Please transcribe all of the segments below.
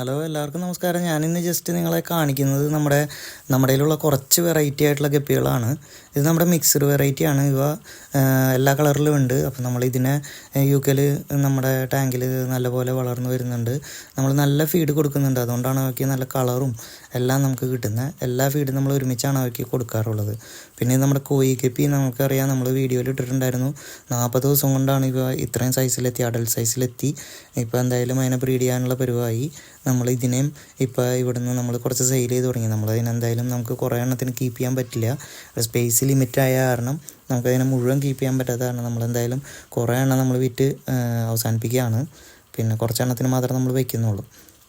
Hello എല്ലാവർക്കും നമസ്കാരം. ഞാനിന്ന് ജസ്റ്റ് നിങ്ങളെ കാണിക്കുന്നത് നമ്മുടെ നമ്മുടെ കുറച്ച് വെറൈറ്റി ആയിട്ടുള്ള ഗപ്പികളാണ്. ഇത് നമ്മുടെ മിക്സ്ഡ് വെറൈറ്റി ആണ്. ഇവ എല്ലാ കളറിലും ഉണ്ട്. അപ്പോൾ നമ്മൾ ഇതിനെ യു കെയിൽ നമ്മുടെ ടാങ്കിൽ നല്ലപോലെ വളർന്നു വരുന്നുണ്ട്. നമ്മൾ നല്ല ഫീഡ് കൊടുക്കുന്നുണ്ട്. അതുകൊണ്ടാണ് അവയ്ക്ക് നല്ല കളറും എല്ലാം നമുക്ക് കിട്ടുന്നത് എല്ലാ ഫീഡും നമ്മൾ ഒരുമിച്ചാണ് അവയ്ക്ക് കൊടുക്കാറുള്ളത്. പിന്നെ നമ്മുടെ കോയി ഗപ്പി നമുക്കറിയാം. നമ്മൾ വീഡിയോയിൽ ഇട്ടിട്ടുണ്ടായിരുന്നു. നാൽപ്പത് ദിവസം കൊണ്ടാണ് ഇവ ഇത്രയും സൈസിലെത്തി അഡൽട്ട് സൈസിലെത്തി ഇപ്പോൾ എന്തായാലും അതിനെ ബ്രീഡ് ചെയ്യാനുള്ള പരിവായി. നമ്മൾ ഇതിനെയും ഇപ്പോൾ ഇവിടുന്ന് നമ്മൾ കുറച്ച് സെയിൽ ചെയ്ത് തുടങ്ങി. നമ്മൾ അതിനെന്തായാലും നമുക്ക് കുറേ എണ്ണത്തിന് കീപ്പ് ചെയ്യാൻ പറ്റില്ല. സ്പേസ് ലിമിറ്റ് ആയ കാരണം നമുക്കതിനെ മുഴുവൻ കീപ്പ് ചെയ്യാൻ പറ്റാത്ത കാരണം നമ്മളെന്തായാലും കുറേ എണ്ണം നമ്മൾ വിറ്റ് അവസാനിപ്പിക്കുകയാണ്. പിന്നെ കുറച്ച് എണ്ണത്തിന് മാത്രമേ നമ്മൾ വയ്ക്കുന്നുള്ളൂ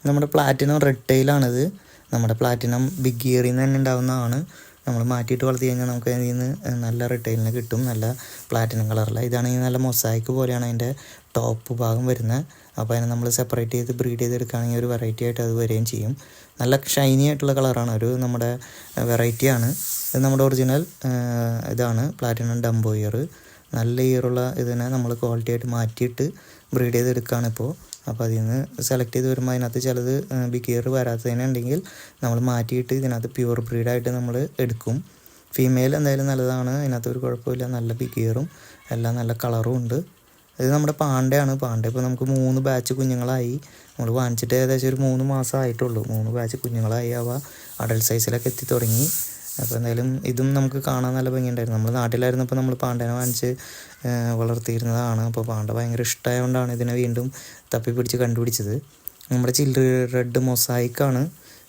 നമ്മുടെ പ്ലാറ്റിനം റെഡ് ടൈലാണിത് നമ്മുടെ പ്ലാറ്റിനം ബിഗ് ഇയറിൽ നിന്ന് തന്നെ ഉണ്ടാവുന്നതാണ്. നമ്മൾ മാറ്റിയിട്ട് വളർത്തി കഴിഞ്ഞാൽ നമുക്ക് അതിൽ നിന്ന് നല്ല റിട്ടൈലിന് കിട്ടും. നല്ല പ്ലാറ്റിനം കളറിൽ ഇതാണെങ്കിൽ നല്ല മൊസായിക്ക് പോലെയാണ് അതിന്റെ ടോപ്പ് ഭാഗം വരുന്നത് അപ്പോൾ അതിനെ നമ്മൾ സെപ്പറേറ്റ് ചെയ്ത് ബ്രീഡ് ചെയ്തെടുക്കുകയാണെങ്കിൽ ഒരു വെറൈറ്റി ആയിട്ട് അത് വരികയും ചെയ്യും. നല്ല ഷൈനി ആയിട്ടുള്ള കളറാണ് ഒരു നമ്മുടെ വെറൈറ്റിയാണ് ഇത് നമ്മുടെ ഒറിജിനൽ ഇതാണ്. പ്ലാറ്റിനം ഡംബോ ഇയർ നല്ല ഇയറുള്ള ഇതിനെ നമ്മൾ ക്വാളിറ്റി ആയിട്ട് മാറ്റിയിട്ട് ബ്രീഡ് ചെയ്തെടുക്കുകയാണ് ഇപ്പോൾ അപ്പോൾ അതിൽ നിന്ന് സെലക്ട് ചെയ്ത് വരുമ്പോൾ അതിനകത്ത് ചിലത് ബിക്കിയർ വരാത്തതിനുണ്ടെങ്കിൽ നമ്മൾ മാറ്റിയിട്ട് ഇതിനകത്ത് പ്യുവർ ബ്രീഡായിട്ട് നമ്മൾ എടുക്കും. ഫീമെയിൽ എന്തായാലും നല്ലതാണ്. അതിനകത്ത് ഒരു കുഴപ്പമില്ല. നല്ല ബിക്കിയറും എല്ലാം നല്ല കളറും ഉണ്ട്. ഇത് നമ്മുടെ പാണ്ടയാണ്. പാണ്ട ഇപ്പോൾ നമുക്ക് മൂന്ന് ബാച്ച് കുഞ്ഞുങ്ങളായി. നമ്മൾ വാങ്ങിച്ചിട്ട് ഏകദേശം ഒരു മൂന്ന് മാസം ആയിട്ടുള്ളൂ. മൂന്ന് ബാച്ച് കുഞ്ഞുങ്ങളായി അവ അഡൽട്ട് സൈസിലൊക്കെ എത്തി തുടങ്ങി. അപ്പോൾ എന്തായാലും ഇതും നമുക്ക് കാണാൻ നല്ല ഭംഗിയുണ്ടായിരുന്നു. നമ്മൾ നാട്ടിലായിരുന്നപ്പോൾ നമ്മൾ പാണ്ടനെ വാങ്ങിച്ച് വളർത്തിയിരുന്നതാണ്. അപ്പോൾ പാണ്ട ഭയങ്കര ഇഷ്ടമായതുകൊണ്ടാണ് ഇതിനെ വീണ്ടും തപ്പി പിടിച്ച് കണ്ടുപിടിച്ചത്. നമ്മുടെ ചില്ലി റെഡ് മൊസായിക്കാണ്.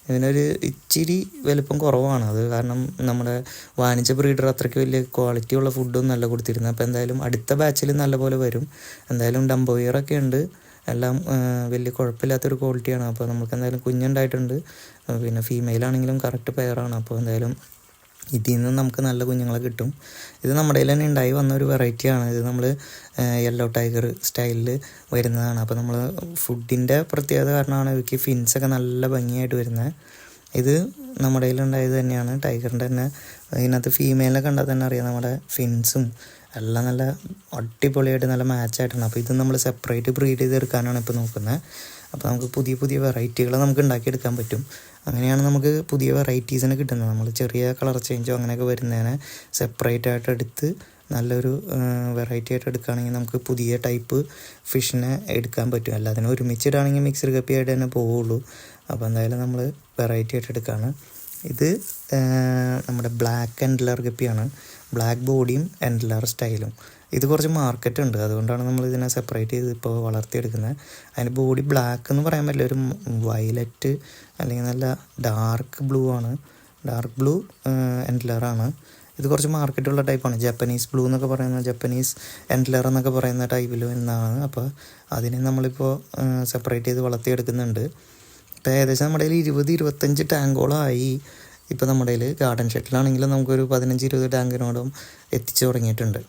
ഇതിനൊരു ഇച്ചിരി വലുപ്പം കുറവാണ്. അത് കാരണം നമ്മുടെ വാണിജ്യ ബ്രീഡർ അത്രയ്ക്ക് വലിയ ക്വാളിറ്റി ഉള്ള ഫുഡൊന്നും അല്ല കൊടുത്തിരുന്നത്. അപ്പോൾ എന്തായാലും അടുത്ത ബാച്ചിൽ നല്ലപോലെ വരും. എന്തായാലും ഡംബോയറൊക്കെ ഉണ്ട്. എല്ലാം വലിയ കുഴപ്പമില്ലാത്തൊരു ക്വാളിറ്റിയാണ് അപ്പോൾ നമുക്ക് എന്തായാലും കുഞ്ഞുണ്ടായിട്ടുണ്ട്. പിന്നെ ഫീമെയിൽ ആണെങ്കിലും കറക്റ്റ് പെയറാണ് അപ്പോൾ എന്തായാലും ഇതിൽ നിന്ന് നമുക്ക് നല്ല കുഞ്ഞുങ്ങളെ കിട്ടും. ഇത് നമ്മുടെ കയ്യിൽ തന്നെ ഉണ്ടായി വന്ന ഒരു വെറൈറ്റിയാണ് ഇത് നമ്മൾ യെല്ലോ ടൈഗർ സ്റ്റൈലിൽ വരുന്നതാണ്. അപ്പോൾ നമ്മൾ ഫുഡിന്റെ പ്രത്യേകത കാരണമാണ് ഇവയ്ക്ക് ഫിൻസൊക്കെ നല്ല ഭംഗിയായിട്ട് വരുന്നത്. ഇത് നമ്മുടെ കയ്യിലുണ്ടായത് തന്നെയാണ്. ടൈഗറിന്റെ തന്നെ ഇതിനകത്ത് ഫീമെയിലിനെ കണ്ടാൽ തന്നെ അറിയാം നമ്മുടെ ഫിൻസും എല്ലാം നല്ല അടിപൊളിയായിട്ട് നല്ല മാച്ചായിട്ടാണ് അപ്പോൾ ഇത് നമ്മൾ സെപ്പറേറ്റ് ബ്രീഡ് ചെയ്ത് ചെയ്തെടുക്കാനാണ് ഇപ്പോൾ നോക്കുന്നത് അപ്പോൾ നമുക്ക് പുതിയ പുതിയ വെറൈറ്റികൾ നമുക്ക് ഉണ്ടാക്കിയെടുക്കാൻ പറ്റും. അങ്ങനെയാണ് നമുക്ക് പുതിയ വെറൈറ്റീസിനെ കിട്ടുന്നത് നമ്മൾ ചെറിയ കളർ ചേഞ്ചോ അങ്ങനെയൊക്കെ വരുന്നതിനെ സെപ്പറേറ്റ് ആയിട്ട് എടുത്ത് നല്ലൊരു വെറൈറ്റി ആയിട്ട് എടുക്കുകയാണെങ്കിൽ നമുക്ക് പുതിയ ടൈപ്പ് ഫിഷിനെ എടുക്കാൻ പറ്റും. അല്ലാതെ ഒരുമിച്ചിടാണെങ്കിൽ മിക്സഡ് കപ്പി ആയിട്ട് തന്നെ പോവുള്ളൂ. അപ്പോൾ എന്തായാലും നമ്മൾ വെറൈറ്റി ആയിട്ട് എടുക്കുകയാണ് ഇത് നമ്മുടെ ബ്ലാക്ക് എൻഡ്ലർ ഗപ്പിയാണ് ബ്ലാക്ക് ബോഡിയും എൻഡ്ലർ സ്റ്റൈലും ഇത് കുറച്ച് മാർക്കറ്റ് ഉണ്ട്. അതുകൊണ്ടാണ് നമ്മൾ ഇതിനെ സെപ്പറേറ്റ് ചെയ്ത് ഇപ്പോൾ വളർത്തിയെടുക്കുന്നത് അതിന്റെ ബോഡി ബ്ലാക്ക് എന്ന് പറയാൻ പറ്റില്ല. ഒരു വയലറ്റ് അല്ലെങ്കിൽ നല്ല ഡാർക്ക് ബ്ലൂ ആണ്. ഡാർക്ക് ബ്ലൂ എൻഡ്ലറാണ് ഇത് കുറച്ച് മാർക്കറ്റുള്ള ടൈപ്പാണ് ജാപ്പനീസ് ബ്ലൂ എന്നൊക്കെ പറയുന്ന ജപ്പനീസ് എൻഡ്ലർ എന്നൊക്കെ പറയുന്ന ടൈപ്പിൽ എന്നാണ് അപ്പോൾ അതിനെ നമ്മളിപ്പോൾ സെപ്പറേറ്റ് ചെയ്ത് വളർത്തിയെടുക്കുന്നുണ്ട്. ഇപ്പോൾ ഏകദേശം നമ്മുടെ കയ്യിൽ ഇരുപത് ഇരുപത്തഞ്ച് ടാങ്കോളമായി ഇപ്പോൾ നമ്മുടെ കയ്യിൽ ഗാർഡൻ ഷെട്ടിലാണെങ്കിലും നമുക്കൊരു പതിനഞ്ച് ഇരുപത് ടാങ്കിനോടും എത്തിച്ചു തുടങ്ങിയിട്ടുണ്ട്.